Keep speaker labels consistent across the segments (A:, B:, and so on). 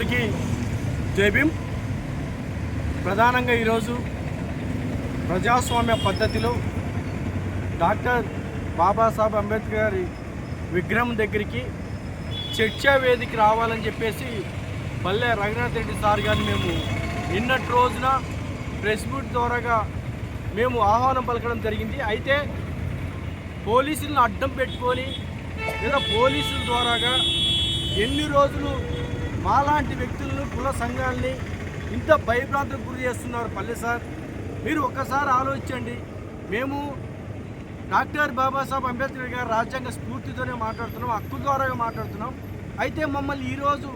A: అందరికీ జైభీం ప్రధానంగా ఈరోజు ప్రజాస్వామ్య పద్ధతిలో డాక్టర్ బాబాసాహెబ్ అంబేద్కర్ గారి విగ్రహం దగ్గరికి చర్చా వేదిక రావాలని చెప్పేసి పల్లె రఘునాథ్ రెడ్డి సార్ గారిని మేము నిన్నటి రోజున ప్రెస్ మీట్ ద్వారాగా మేము ఆహ్వానం పలకడం జరిగింది. అయితే పోలీసులను అడ్డం పెట్టుకొని లేదా పోలీసుల ద్వారాగా ఎన్ని రోజులు మాలాంటి వ్యక్తులను కుల సంఘాలని ఇంత భయభ్రాంతులకు గురి చేస్తున్నారు పల్లె సార్. మీరు ఒక్కసారి ఆలోచించండి. మేము డాక్టర్ బాబాసాహెబ్ అంబేద్కర్ గారు రాజ్యాంగ స్ఫూర్తితోనే మాట్లాడుతున్నాం హక్కు ద్వారా మాట్లాడుతున్నాం. అయితే మమ్మల్ని ఈరోజు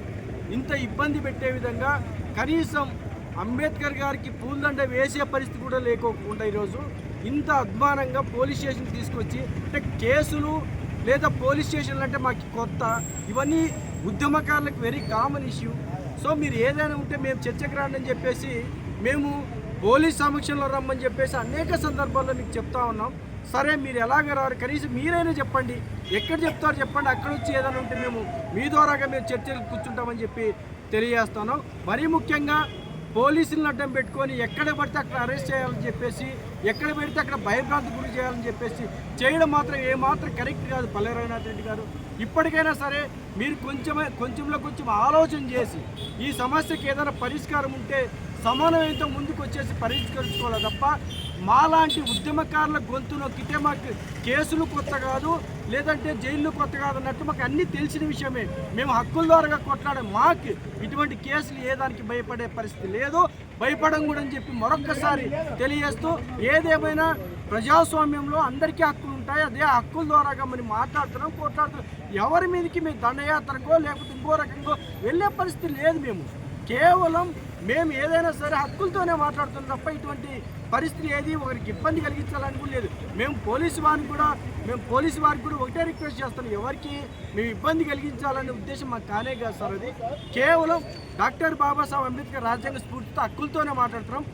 A: ఇంత ఇబ్బంది పెట్టే విధంగా కనీసం అంబేద్కర్ గారికి పూలదండ వేసే పరిస్థితి కూడా లేకోకుండా ఈరోజు ఇంత అధ్వానంగా పోలీస్ స్టేషన్ తీసుకొచ్చి అంటే కేసులు లేదా పోలీస్ స్టేషన్లు అంటే మాకు కొత్త. ఇవన్నీ ఉద్యమకారులకు వెరీ కామన్ ఇష్యూ సో మీరు ఏదైనా ఉంటే మేము చర్చకు రాండి అని చెప్పేసి మేము పోలీస్ సమక్షంలో రమ్మని చెప్పేసి అనేక సందర్భాల్లో మీకు చెప్తా ఉన్నాం. సరే మీరు ఎలాగ రారు? కనీసం మీరైనా చెప్పండి. ఎక్కడ చెప్తారో చెప్పండి. అక్కడ వచ్చి ఏదైనా ఉంటే మేము మీ ద్వారాగా మేము చర్చలు కూర్చుంటామని చెప్పి తెలియజేస్తున్నాం మరీ ముఖ్యంగా పోలీసులను అడ్డం పెట్టుకొని ఎక్కడ పడితే అక్కడ అరెస్ట్ చేయాలని చెప్పేసి ఎక్కడ పెడితే అక్కడ భయభ్రాంతి గురి చేయాలని చెప్పేసి చేయడం మాత్రం ఏమాత్రం కరెక్ట్ కాదు పల్లె రఘునాథ్ రెడ్డి గారు. ఇప్పటికైనా సరే మీరు కొంచెమే కొంచెంలో కొంచెం ఆలోచన చేసి ఈ సమస్యకి ఏదైనా పరిష్కారం ఉంటే సమన్వయంతో ముందుకు వచ్చేసి పరిష్కరించుకోవాలి తప్ప మాలాంటి ఉద్యమకారుల గొంతు నొక్కితే మాకు కేసులు కొత్త కాదు లేదంటే జైళ్ళు కొత్త కాదు అన్నట్టు మాకు అన్నీ తెలిసిన విషయమే. మేము హక్కుల ద్వారా కొట్లాడే. మాకు ఇటువంటి కేసులు ఏ దానికి భయపడే పరిస్థితి లేదు. భయపడం కూడా అని చెప్పి మరొక్కసారి తెలియజేస్తూ ఏదేమైనా ప్రజాస్వామ్యంలో అందరికీ హక్కులు ఉంటాయి. అదే హక్కుల ద్వారాగా మనం మాట్లాడుతున్నాం కొట్లాడుతున్నాం. ఎవరి మీదకి మేము దండయాత్రకో లేకపోతే ఇంకో రకంగా వెళ్ళే పరిస్థితి లేదు మేము. కేవలం మేము ఏదైనా సరే హక్కులతోనే మాట్లాడుతున్నాం తప్ప ఇటువంటి పరిస్థితి ఏది ఒకరికి ఇబ్బంది కలిగించాలని కూడా లేదు. మేము పోలీసు వారిని కూడా మేము పోలీసు వారికి కూడా ఒకటే రిక్వెస్ట్ చేస్తాం ఎవరికి మేము ఇబ్బంది కలిగించాలనే ఉద్దేశం మాకు కానే కాదు సార్ అది. కేవలం డాక్టర్ బాబాసాహెబ్ అంబేద్కర్ రాజ్యాంగ స్ఫూర్తితో హక్కులతోనే మాట్లాడుతున్నాం.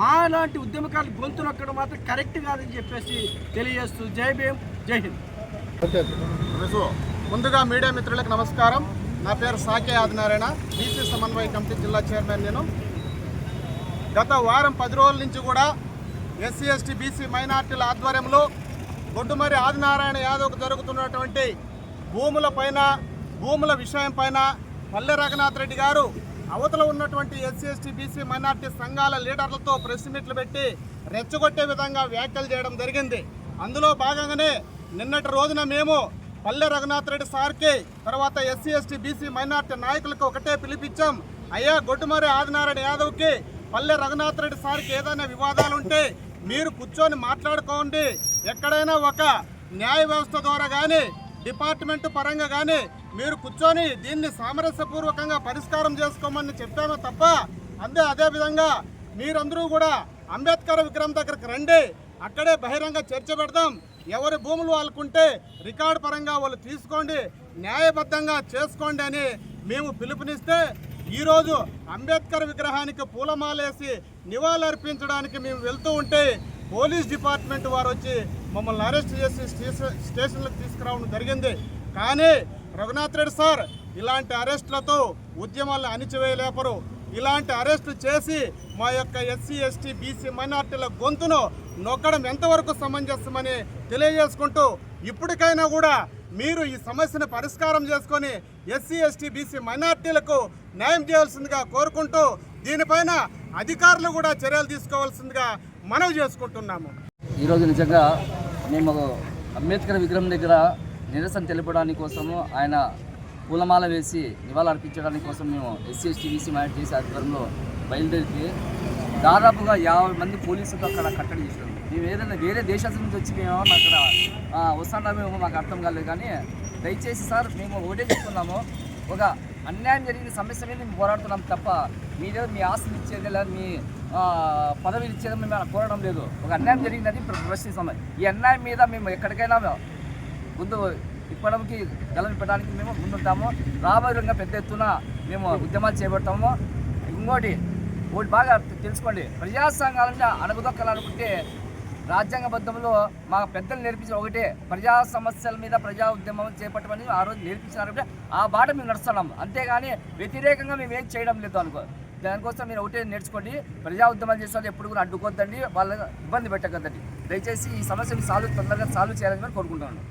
A: మా లాంటి ఉద్యమకారులు గొంతు నొక్కడం మాత్రం కరెక్ట్ కాదని చెప్పేసి తెలియజేస్తూ జై భీమ్ జై హింద్.
B: ముందుగా మీడియా మిత్రులకు నమస్కారం. నా పేరు సాకే ఆదినారాయణ బీసీ సమన్వయ కమిటీ జిల్లా చైర్మన్ నేను. గత వారం పది రోజుల నుంచి కూడా ఎస్సీ ఎస్టీ బీసీ మైనార్టీల ఆధ్వర్యంలో గొడ్డుమరి ఆదినారాయణ యాదవ్కు జరుగుతున్నటువంటి భూముల పైన భూముల విషయం పైన పల్లె రఘునాథ్ రెడ్డి గారు అవతల ఉన్నటువంటి ఎస్సీ ఎస్టీ బీసీ మైనార్టీ సంఘాల లీడర్లతో ప్రెస్ మీట్లు పెట్టి రెచ్చగొట్టే విధంగా వ్యాఖ్యలు చేయడం జరిగింది. అందులో భాగంగానే నిన్నటి రోజున మేము పల్లె రఘునాథ్ రెడ్డి సార్కి తర్వాత ఎస్సీ ఎస్టీ బీసీ మైనార్టీ నాయకులకు ఒకటే పిలిపించాం. అయ్యా గొడ్డుమరి ఆదినారాయణ యాదవ్కి పల్లె రఘునాథ్ రెడ్డి సార్కి ఏదైనా వివాదాలు ఉంటే మీరు కూర్చొని మాట్లాడుకోండి. ఎక్కడైనా ఒక న్యాయ వ్యవస్థ ద్వారా కానీ డిపార్ట్మెంట్ పరంగా కానీ మీరు కూర్చొని దీన్ని సామరస్యపూర్వకంగా పరిష్కారం చేసుకోమని చెప్పాము తప్ప అంతే అదే విధంగా మీరందరూ కూడా అంబేద్కర్ విగ్రహం దగ్గరకు రండి. అక్కడే బహిరంగ చర్చ పెడదాం. ఎవరి భూములు వాళ్ళకుంటే రికార్డు పరంగా వాళ్ళు తీసుకోండి న్యాయబద్ధంగా చేసుకోండి అని మేము పిలుపునిస్తే ఈరోజు అంబేద్కర్ విగ్రహానికి పూలమాలేసి నివాళులర్పించడానికి మేము వెళ్తూ ఉంటే పోలీస్ డిపార్ట్మెంట్ వారు వచ్చి మమ్మల్ని అరెస్ట్ చేసి స్టేషన్ స్టేషన్లకు తీసుకురావడం జరిగింది. కానీ రఘునాథ్ రెడ్డి సార్ ఇలాంటి అరెస్టులతో ఉద్యమాలను అణిచివేయలేపరు. ఇలాంటి అరెస్టు చేసి మా యొక్క ఎస్సీ ఎస్టీ బీసీ మైనార్టీల గొంతును నొక్కడం ఎంతవరకు సమంజసమని తెలియజేసుకుంటూ ఇప్పటికైనా కూడా మీరు ఈ సమస్యను పరిష్కారం చేసుకొని ఎస్సీ ఎస్టీ బీసీ మైనార్టీలకు న్యాయం చేయాల్సిందిగా కోరుకుంటూ దీనిపైన అధికారులు కూడా చర్యలు తీసుకోవాల్సిందిగా మనవి చేసుకుంటున్నాము.
C: ఈరోజు నిజంగా మేము అంబేద్కర్ విగ్రహం దగ్గర నిరసన తెలపడానికి కోసము ఆయన పూలమాల వేసి నివాళులు అర్పించడానికి కోసం మేము ఎస్సీ ఎస్టీ బీసీ మైనార్టీ ఆధ్వర్యంలో బయలుదేరితే దాదాపుగా యాభై మంది పోలీసులు అక్కడ కట్టడి చేశారు. మేము ఏదైనా వేరే దేశాల నుంచి వచ్చి మేము అక్కడ ఆ, మాకు అర్థం కాలేదు కానీ దయచేసి సార్ మేము ఒకటే చెప్తున్నాము. ఒక అన్యాయం జరిగిన సమస్య మీద మేము పోరాడుతున్నాం తప్ప మీరే మీ ఆస్తులు ఇచ్చేది లేదా మీ ఆ, పదవిలు ఇచ్చేది మేము అలా కోరడం లేదు. ఒక అన్యాయం జరిగిందని ఇప్పుడు ప్రశ్నిస్తాం ఈ అన్యాయం మీద మేము ఎక్కడికైనా ముందు ఇప్పటికి గలం పెట్టడానికి మేము ముందుంటాము. రాబోయే విధంగా పెద్ద ఎత్తున మేము ఉద్యమాలు చేపడతాము. ఇంకోటి ఒకటి బాగా తెలుసుకోండి. ప్రజా సంఘాలని అణగదొక్కాలనుకుంటే రాజ్యాంగబద్ధంలో మా పెద్దలు నేర్పించిన ఒకటే ప్రజా సమస్యల మీద ప్రజా ఉద్యమం చేపట్టమని ఆ రోజు నేర్పించినారు ఆ బాట మేము నడుస్తున్నాం. అంతేగాని వ్యతిరేకంగా మేము ఏం చేయడం లేదు అనుకో దానికోసం మీరు ఒకటే నేర్చుకోండి. ప్రజా ఉద్యమాలు చేసే వాళ్ళు ఎప్పుడు కూడా అడ్డుకోద్దండి. వాళ్ళ ఇబ్బంది పెట్టకద్దండి. దయచేసి ఈ సమస్యను సాల్వ్ తొందరగా సాల్వ్ చేయాలని కోరుకుంటున్నాను.